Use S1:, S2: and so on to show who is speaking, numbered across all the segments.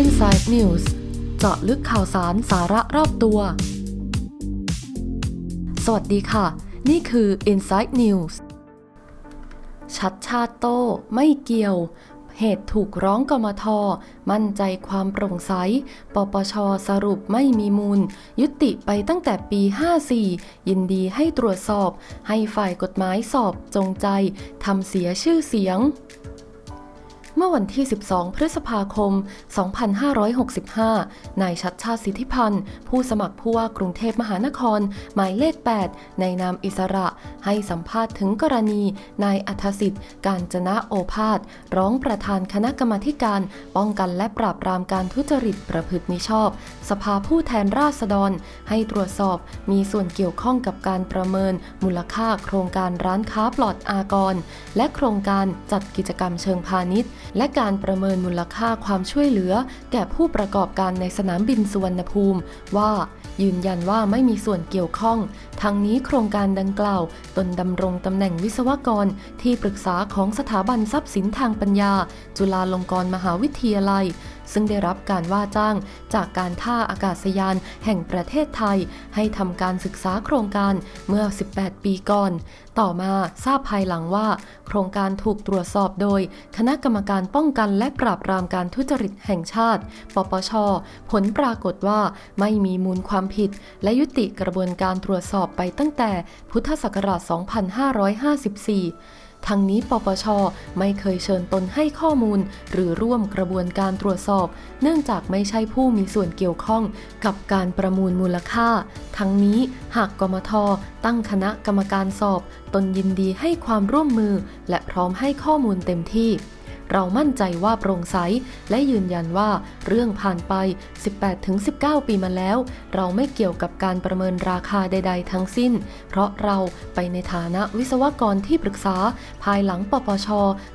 S1: Inside News เจาะลึกข่าวสารสาระรอบตัว สวัสดีค่ะ นี่คือ Inside News ชัดชาติโต้ไม่เกี่ยว เหตุถูกร้องกมท มั่นใจความโปร่งใส ปปช สรุปไม่มีมูล ยุติไปตั้งแต่ปี 54 ยินดีให้ตรวจสอบ ให้ฝ่ายกฎหมายสอบจงใจทำเสียชื่อเสียง มื่อวันที่ 12 พฤษภาคม 2565 นายชัดชาติสิทธิพันธ์ ผู้สมัครผู้ว่ากรุงเทพมหานคร หมายเลข 8 ในนามอิสระ ให้สัมภาษณ์ถึงกรณีนายอัธสิทธิ์ การจนะโอภาสร้องประธานคณะกรรมการ ป้องกันและปราบปรามการทุจริตประพฤติมิชอบ สภาผู้แทนราษฎร ให้ตรวจสอบมีส่วนเกี่ยวข้องกับการประเมิน มูลค่าโครงการร้านค้าปลอดอากร และโครงการจัดกิจกรรมเชิงพาณิชย์และการประเมินมูลค่าความช่วยเหลือ แก่ผู้ประกอบการในสนามบินสุวรรณภูมิ ว่ายืนยันว่าไม่มีส่วนเกี่ยวข้อง ทั้งนี้โครงการดังกล่าว ตนดำรงตำแหน่งวิศวกร ที่ปรึกษาของสถาบันทรัพย์สินทางปัญญา จุฬาลงกรณ์มหาวิทยาลัยซึ่งได้รับการว่าจ้างจากการท่าอากาศยานแห่งประเทศไทย ให้ทำการศึกษาโครงการเมื่อ 18 ปีก่อน ต่อมาทราบภายหลังว่า โครงการถูกตรวจสอบโดย คณะกรรมการป้องกันและปราบปรามการทุจริตแห่งชาติ ปปช ผลปรากฏว่าไม่มีมูลความผิด และยุติกระบวนการตรวจสอบไปตั้งแต่พุทธศักราช 2554 ทั้งนี้ปปช ไม่เคยเชิญตนให้ข้อมูล หรือร่วมกระบวนการตรวจสอบ เนื่องจากไม่ใช่ผู้มีส่วนเกี่ยวข้องกับการประมูลมูลค่า ทั้งนี้หากกมท ตั้งคณะกรรมการสอบ ตนยินดีให้ความร่วมมือ และพร้อมให้ข้อมูลเต็มที่ เรามั่นใจว่าโปร่งใส และยืนยันว่าเรื่องผ่านไป 18-19 ปีมาแล้ว เราไม่เกี่ยวกับการประเมินราคาใด ๆ ทั้งสิ้น เพราะเราไปในฐานะวิศวกรที่ปรึกษา ภายหลังปปช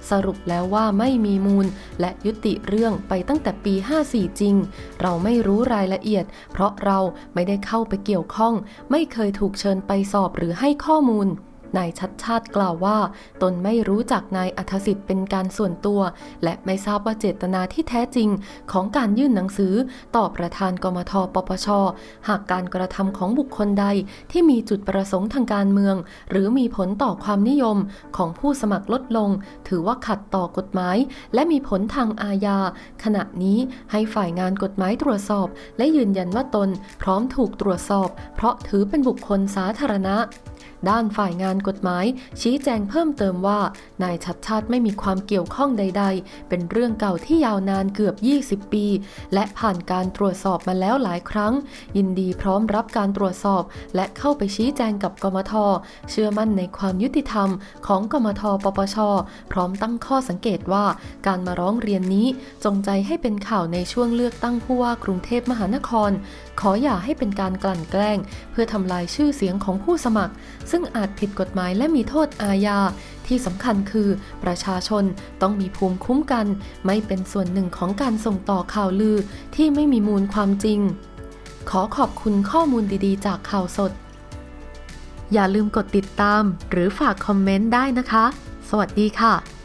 S1: สรุปแล้วว่าไม่มีมูล และยุติเรื่องไปตั้งแต่ปี 54 จริง เราไม่รู้รายละเอียด เพราะเราไม่ได้เข้าไปเกี่ยวข้อง ไม่เคยถูกเชิญไปสอบหรือให้ข้อมูล นายชัดชาติกล่าวว่า ตนไม่รู้จักนายอัธสิทธิ์เป็นการส่วนตัว และไม่ทราบว่าเจตนาที่แท้จริงของการยื่นหนังสือ ต่อประธานกมทปปช หากการกระทำของบุคคลใดที่มีจุดประสงค์ทางการเมือง หรือมีผลต่อความนิยมของผู้สมัครลดลง ถือว่าขัดต่อกฎหมาย และมีผลทางอาญาขณะนี้ให้ฝ่ายงานกฎหมายตรวจสอบ และยืนยันว่าตนพร้อมถูกตรวจสอบ เพราะถือเป็นบุคคลสาธารณะ ด้านฝ่ายงานกฎหมาย ชี้แจงเพิ่มเติมว่า นายชัดชาติไม่มีความเกี่ยวข้องใด ๆ เป็นเรื่องเก่าที่ยาวนานเกือบ 20 ปี และผ่านการตรวจสอบมาแล้วหลายครั้ง ยินดีพร้อมรับการตรวจสอบ และเข้าไปชี้แจงกับกมท เชื่อมั่นในความยุติธรรม ของกมทปปช พร้อมตั้งข้อสังเกตว่า การมาร้องเรียนนี้จงใจให้เป็นข่าวในช่วงเลือกตั้งผู้ว่ากรุงเทพมหานคร ขออย่าให้เป็นการกลั่นแกล้ง เพื่อทำลายชื่อเสียงของผู้สมัครซึ่งอาจผิดกฎหมายและมีโทษอาญา ที่สำคัญคือประชาชนต้องมีภูมิคุ้มกัน ไม่เป็นส่วนหนึ่งของการส่งต่อข่าวลือที่ไม่มีมูลความจริง ขอขอบคุณข้อมูลดีๆ จากข่าวสด อย่าลืมกดติดตามหรือฝากคอมเมนต์ได้นะคะ สวัสดีค่ะ